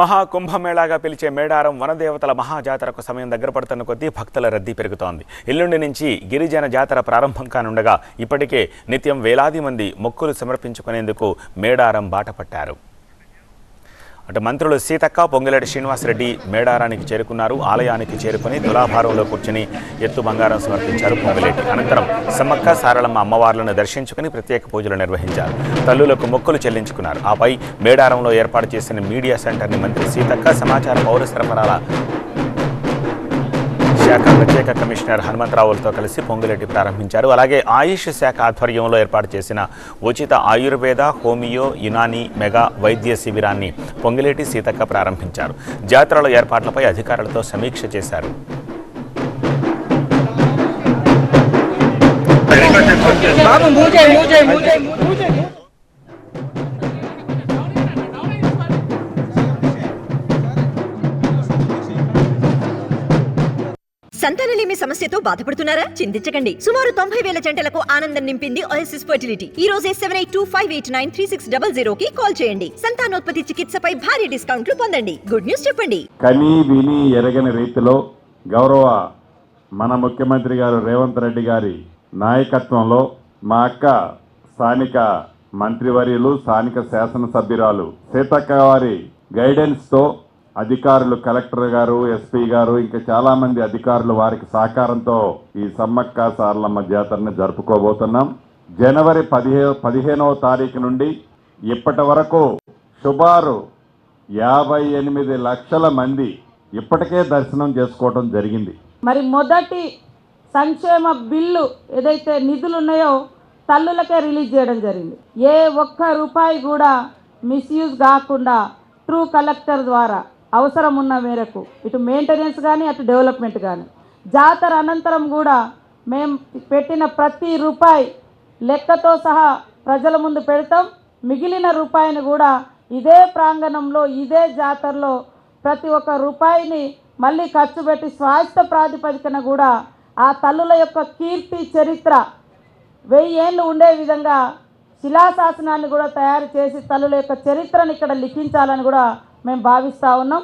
మహాకుంభమేళాగా పిలిచే మేడారం వనదేవతల మహాజాతరకు సమయం దగ్గర పడుతున్న కొద్దీ భక్తుల రద్దీ పెరుగుతోంది. ఎల్లుండి నుంచి గిరిజన జాతర ప్రారంభం కానుండగా ఇప్పటికే నిత్యం వేలాది మంది మొక్కులు సమర్పించుకునేందుకు మేడారం బాట పట్టారు. అటు మంత్రులు సీతక్క పొంగిలేటి శ్రీనివాసరెడ్డి మేడారానికి చేరుకున్నారు. ఆలయానికి చేరుకుని తులాభారంలో కూర్చుని ఎత్తు బంగారం సమర్పించారు పొంగిలేటి. అనంతరం సమ్మక్క సారళమ్మ అమ్మవార్లను దర్శించుకుని ప్రత్యేక పూజలు నిర్వహించారు. తల్లులకు మొక్కులు చెల్లించుకున్నారు. ఆపై మేడారంలో ఏర్పాటు చేసిన మీడియా సెంటర్ని మంత్రి సీతక్క సమాచార పౌర సరఫరాల శాఖ ప్రత్యేక కమిషనర్ హనుమంతరావులతో కలిసి పొంగులెట్టి ప్రారంభించారు. అలాగే ఆయుష్ శాఖ ఆధ్వర్యంలో ఏర్పాటు చేసిన ఉచిత ఆయుర్వేద హోమియో యునాని మెగా వైద్య శిబిరాన్ని పొంగిలేటి సీతక్క ప్రారంభించారు. జాతరల ఏర్పాట్లపై అధికారులతో సమీక్ష చేశారు. బాబు సంతానలేమి సమస్యతో బాధపడుతున్నారా? చింతించకండి. సుమారు తొంభై వేల జంటలకు ఆనందం నింపింది ఓఎస్ఎస్ ఫర్టిలిటీ ఈ రోజే seven eight two five eight nine three six double zero కి కాల్ చేయండి. సంతానోత్పత్తి చికిత్సపై భారీ డిస్కౌంట్లు పొందండి. గుడ్ న్యూస్ చెప్పండి. కనీ విని ఎరగని రీతిలో గౌరవ మన ముఖ్యమంత్రి గారు రేవంత్ రెడ్డి గారి నాయకత్వంలో మా అక్క స్థానిక మంత్రివర్యులు స్థానిక శాసనసభ్యురాలు సీతక్క వారి గైడెన్స్తో అధికారులు కలెక్టర్ గారు ఎస్పీ గారు ఇంకా చాలామంది అధికారులు వారికి సహకారంతో ఈ సమ్మక్క సారలమ్మ జాతరని జరుపుకోబోతున్నాం. జనవరి పదిహే పదిహేనవ తారీఖు నుండి ఇప్పటి వరకు సుమారు యాభై ఎనిమిది లక్షల మంది ఇప్పటికే దర్శనం చేసుకోవడం జరిగింది. మరి మొదటి సంక్షేమ బిల్లు ఏదైతే నిధులు ఉన్నాయో తల్లులకే రిలీజ్ చేయడం జరిగింది. ఏ ఒక్క రూపాయి కూడా మిస్యూజ్ కాకుండా ట్రూ కలెక్టర్ ద్వారా అవసరం ఉన్న మేరకు ఇటు మెయింటెనెన్స్ కానీ అటు డెవలప్మెంట్ కానీ జాతర అనంతరం కూడా మేము పెట్టిన ప్రతి రూపాయి లెక్కతో సహా ప్రజల ముందు పెడతాం. మిగిలిన రూపాయిని కూడా ఇదే ప్రాంగణంలో ఇదే జాతరలో ప్రతి ఒక్క రూపాయిని మళ్ళీ ఖర్చు పెట్టి స్వాస్థ్య ప్రాతిపదికన కూడా ఆ తల్లుల యొక్క కీర్తి చరిత్ర వెయ్యేళ్ళు ఉండే విధంగా శిలాశాసనాన్ని కూడా తయారు చేసి తల్లుల యొక్క చరిత్రను ఇక్కడ లిఖించాలని కూడా మేము భావిస్తూ ఉన్నాం.